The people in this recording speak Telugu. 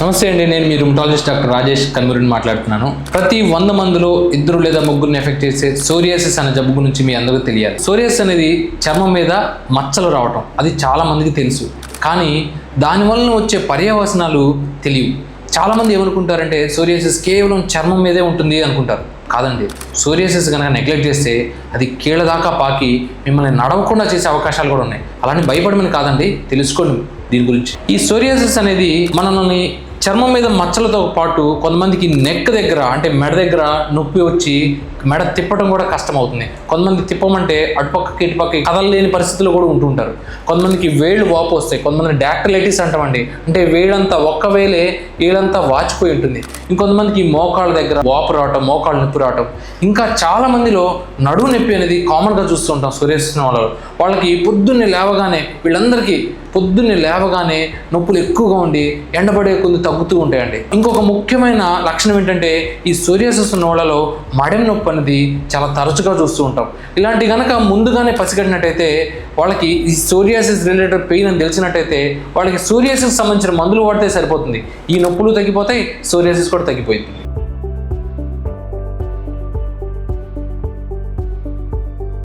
నమస్తే అండి నేను మీ రుమటాలజిస్ట్ డాక్టర్ రాజేష్ కన్మూరిని మాట్లాడుతున్నాను. ప్రతి వంద మందిలో ఇద్దరు లేదా ముగ్గురిని ఎఫెక్ట్ చేసే సోరియాసిస్ అనే జబ్బు గురించి మీ అందరూ తెలియాలి. సోరియాసిస్ అనేది చర్మం మీద మచ్చలు రావటం అది చాలా మందికి తెలుసు. కానీ దానివల్ల వచ్చే పర్యవసనాలు తెలియవు. చాలామంది ఏమనుకుంటారంటే సోరియాసిస్ కేవలం చర్మం మీదే ఉంటుంది అనుకుంటారు. కాదండి. సోరియాసిస్ కనుక నెగ్లెక్ట్ చేస్తే అది కీళ్ళ దాకా పాకి మిమ్మల్ని నడవకుండా చేసే అవకాశాలు కూడా ఉన్నాయి. అలానే భయపడమని కాదండి తెలుసుకోండి దీని గురించి. ఈ సోరియాసిస్ అనేది మనల్ని చర్మం మీద మచ్చలతో పాటు కొంతమందికి నెక్ దగ్గర అంటే మెడ దగ్గర నొప్పి వచ్చి మెడ తిప్పడం కూడా కష్టం అవుతుంది కొంతమంది తిప్పమంటే అటుపక్కకి ఇటుపక్కకి కదలలేని పరిస్థితులు కూడా ఉంటుంటారు కొంతమందికి వేళ్ళు వాపు వస్తాయి. కొంతమంది డాక్టలైటిస్ అంటామండి. అంటే వేళ్ళంతా ఒక్క వేలే వేళ్ళంతా వాచిపోయి ఉంటుంది. ఇంకొంతమందికి మోకాళ్ళ దగ్గర వాపు రావటం మోకాళ్ళ నొప్పి రావటం. ఇంకా చాలా మందిలో నడువు నొప్పి అనేది కామన్గా చూస్తుంటాం సూర్యరశ్మి వాళ్ళలో వాళ్ళకి పొద్దున్నే లేవగానే వీళ్ళందరికీ పొద్దున్నే లేవగానే నొప్పులు ఎక్కువగా ఉండి ఎండబడే కొద్ది తగ్గుతూ ఉంటాయండి. ఇంకొక ముఖ్యమైన లక్షణం ఏంటంటే ఈ సూర్యాసస్ ఉన్న వాళ్ళలో మడెం నొప్పి అనేది చాలా తరచుగా చూస్తూ ఉంటాం. ఇలాంటి కనుక ముందుగానే పసిగట్టినట్టయితే వాళ్ళకి ఈ సోరియాసిస్ రిలేటెడ్ పెయిన్ అని తెలిసినట్టయితే వాళ్ళకి సోరియాసిస్ సంబంధించిన మందులు వాడితే సరిపోతుంది. ఈ నొప్పులు తగ్గిపోతాయి సోరియాసిస్ కూడా తగ్గిపోయింది.